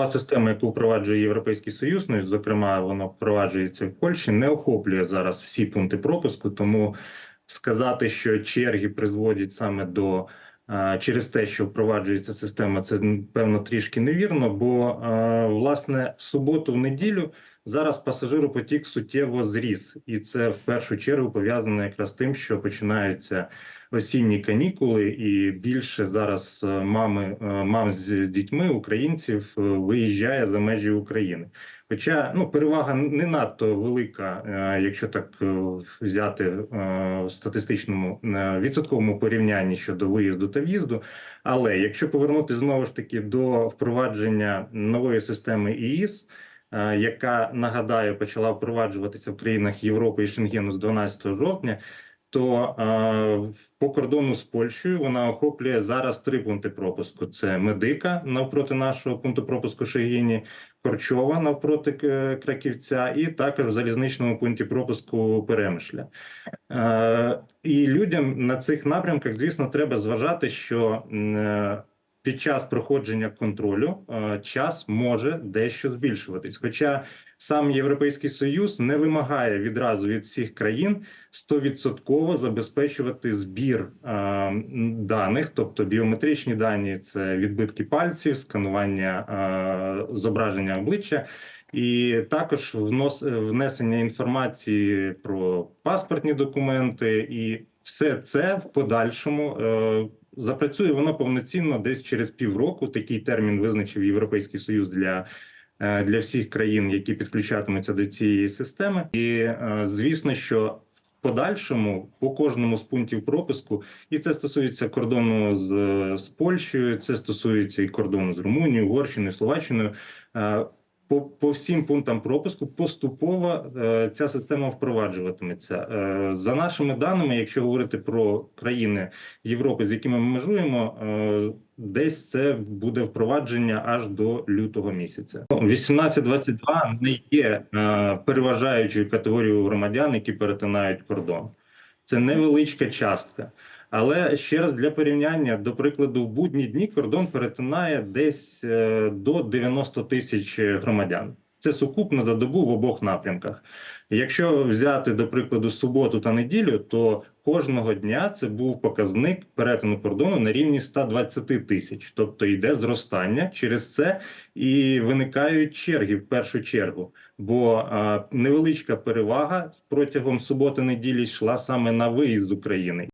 нова система, яку впроваджує Європейський Союз, ну зокрема, вона впроваджується в Польщі, не охоплює зараз всі пункти пропуску. Тому сказати, що черги призводять саме до через те, що впроваджується система, це певно трішки невірно. Бо власне в суботу, в неділю зараз пасажиропотік суттєво зріс, і це в першу чергу пов'язано якраз з тим, що починаються осінні канікули, і більше зараз е, мами е, мам з, з дітьми українців е, виїжджає за межі України. Хоча ну перевага не надто велика, якщо так взяти в статистичному відсотковому порівнянні щодо виїзду та в'їзду. Але якщо повернути знову ж таки до впровадження нової системи ІІС, яка нагадаю почала впроваджуватися в країнах Європи і Шенгену з 12 жовтня, то е, по кордону з Польщею вона охоплює зараз три пункти пропуску: це медика навпроти нашого пункту пропуску Шегіні, Корчова навпроти е, Краківця, і також в залізничному пункті пропуску Перемишля. Е, і людям на цих напрямках, звісно, треба зважати, що е, під час проходження контролю е, час може дещо збільшуватись. Хоча сам Європейський Союз не вимагає відразу від всіх країн 100% забезпечувати збір е, даних, тобто біометричні дані, це відбитки пальців, сканування е, зображення обличчя. І також внос внесення інформації про паспортні документи, і все це в подальшому е, запрацює воно повноцінно десь через півроку. Такий термін визначив Європейський Союз для. е, Для всіх країн, які підключатимуться до цієї системи, і е, звісно, що в подальшому по кожному з пунктів пропуску, і це стосується кордону з, з Польщею, це стосується і кордону з Румунією, Угорщиною, Словаччиною. По, по всім пунктам пропуску поступово е, ця система впроваджуватиметься. Е, за нашими даними, якщо говорити про країни Європи, з якими ми межуємо, е, десь це буде впровадження аж до лютого місяця. 18-22 не є е, переважаючою категорією громадян, які перетинають кордон. Це невеличка частка. Але ще раз для порівняння, до прикладу, в будні дні кордон перетинає десь е, до 90 тисяч громадян. Це сукупно за добу в обох напрямках. Якщо взяти до прикладу суботу та неділю, то кожного дня це був показник перетину кордону на рівні 120 тисяч, тобто йде зростання. Через це і виникають черги в першу чергу. Бо а, невеличка перевага протягом суботи неділі йшла саме на виїзд з України.